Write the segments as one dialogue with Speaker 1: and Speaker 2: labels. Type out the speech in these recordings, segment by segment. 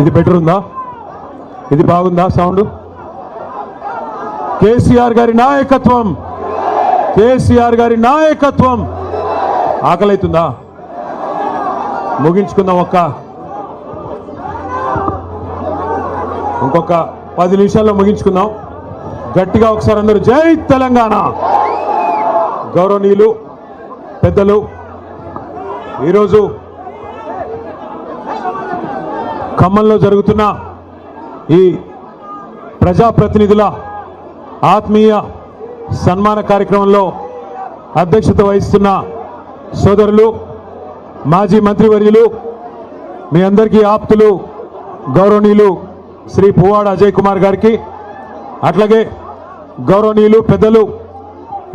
Speaker 1: ఇది బెటర్ ఉందా? ఇది బాగుందా సౌండ్ కేసీఆర్ గారి నాయకత్వం. కేసీఆర్ గారి నాయకత్వం. ఆకలి అవుతుందా ముగించుకుందాం ఒక్క. ఇంకొక పది నిమిషాల్లో ముగించుకుందాం. గట్టిగా ఒకసారి అందరూ జై తెలంగాణ. గౌరవనీయులు పెద్దలు ఈరోజు ఖమ్మంలో జరుగుతున్న ఈ ప్రజాప్రతినిధుల ఆత్మీయ సన్మాన కార్యక్రమంలో అధ్యక్షత వహిస్తున్న సోదరులు మాజీ మంత్రివర్యులు మీ అందరికీ ఆప్తులు గౌరవనీయులు శ్రీ పువ్వాడ అజయ్ కుమార్ గారికి అట్లాగే గౌరవనీయులు పెద్దలు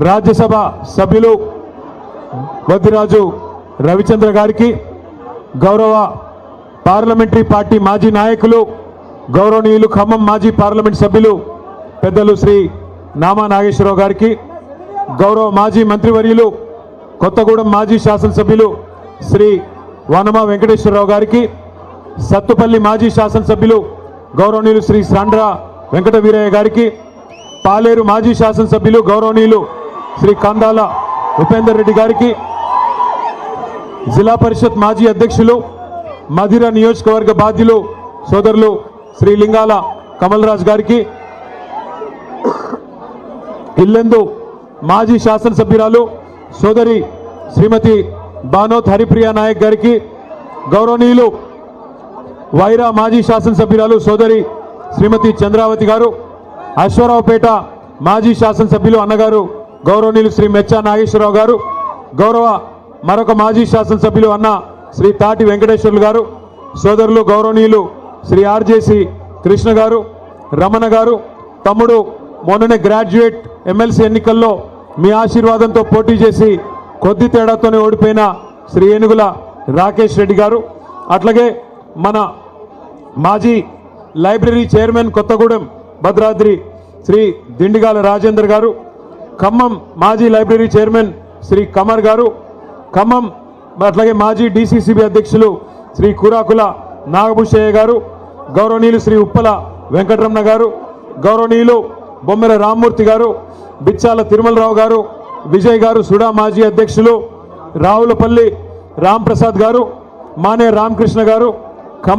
Speaker 1: రాజ్యసభ సభ్యులు వద్దిరాజు రవిచంద్ర గారికి గౌరవ పార్లమెంటరీ పార్టీ మాజీ నాయకులు గౌరవనీయులు ఖమ్మం మాజీ పార్లమెంట్ సభ్యులు పెద్దలు శ్రీ నామా నాగేశ్వరరావు గారికి గౌరవ మాజీ మంత్రివర్యులు కొత్తగూడెం మాజీ శాసనసభ్యులు శ్రీ వనమ వెంకటేశ్వరరావు గారికి సత్తుపల్లి మాజీ శాసనసభ్యులు గౌరవనీయులు శ్రీ సాండ్ర వెంకట వీరయ్య గారికి పాలేరు మాజీ శాసనసభ్యులు గౌరవనీయులు శ్రీ కందాల ఉపేందర్ రెడ్డి గారికి జిల్లా పరిషత్ మాజీ అధ్యక్షులు మధిర నియోజకవర్గ బాధ్యులు సోదరులు శ్రీ లింగాల కమలరాజ్ గారికి ఇల్లెందు మాజీ శాసనసభ్యురాలు సోదరి శ్రీమతి బానోత్ హరిప్రియ నాయక్ గారికి గౌరవనీయులు వైరా మాజీ శాసనసభ్యురాలు సోదరి శ్రీమతి చంద్రావతి గారు అశ్వరావుపేట మాజీ శాసనసభ్యులు అన్నగారు గౌరవనీయులు శ్రీ మెచ్చా నాగేశ్వరరావు గారు గౌరవ మరొక మాజీ శాసనసభ్యులు అన్న శ్రీ తాటి వెంకటేశ్వర్లు గారు సోదరులు గౌరవనీయులు శ్రీ ఆర్జేసి కృష్ణ గారు రమణ గారు తమ్ముడు మొన్ననే గ్రాడ్యుయేట్ ఎమ్మెల్సీ ఎన్నికల్లో మీ ఆశీర్వాదంతో పోటీ చేసి కొద్ది తేడాతోనే ఓడిపోయిన శ్రీ ఏనుగుల రాకేష్ రెడ్డి గారు అట్లాగే మన మాజీ లైబ్రరీ చైర్మన్ కొత్తగూడెం భద్రాద్రి శ్రీ దిండిగాల రాజేందర్ గారు ఖమ్మం మాజీ లైబ్రరీ చైర్మన్ శ్రీ కమర్ గారు ఖమ్మం అట్లాగే మాజీ డిసిసిబి అధ్యక్షులు శ్రీ కురాకుల నాగభూషయ్య గారు గౌరవనీయులు శ్రీ ఉప్పల వెంకటరమణ గారు గౌరవనీయులు బొమ్మెర రామ్మూర్తి గారు బిచ్చాల తిరుమలరావు గారు విజయ్ గారు సుడా మాజీ అధ్యక్షులు రావులపల్లి రాంప్రసాద్ గారు మానే రామకృష్ణ గారు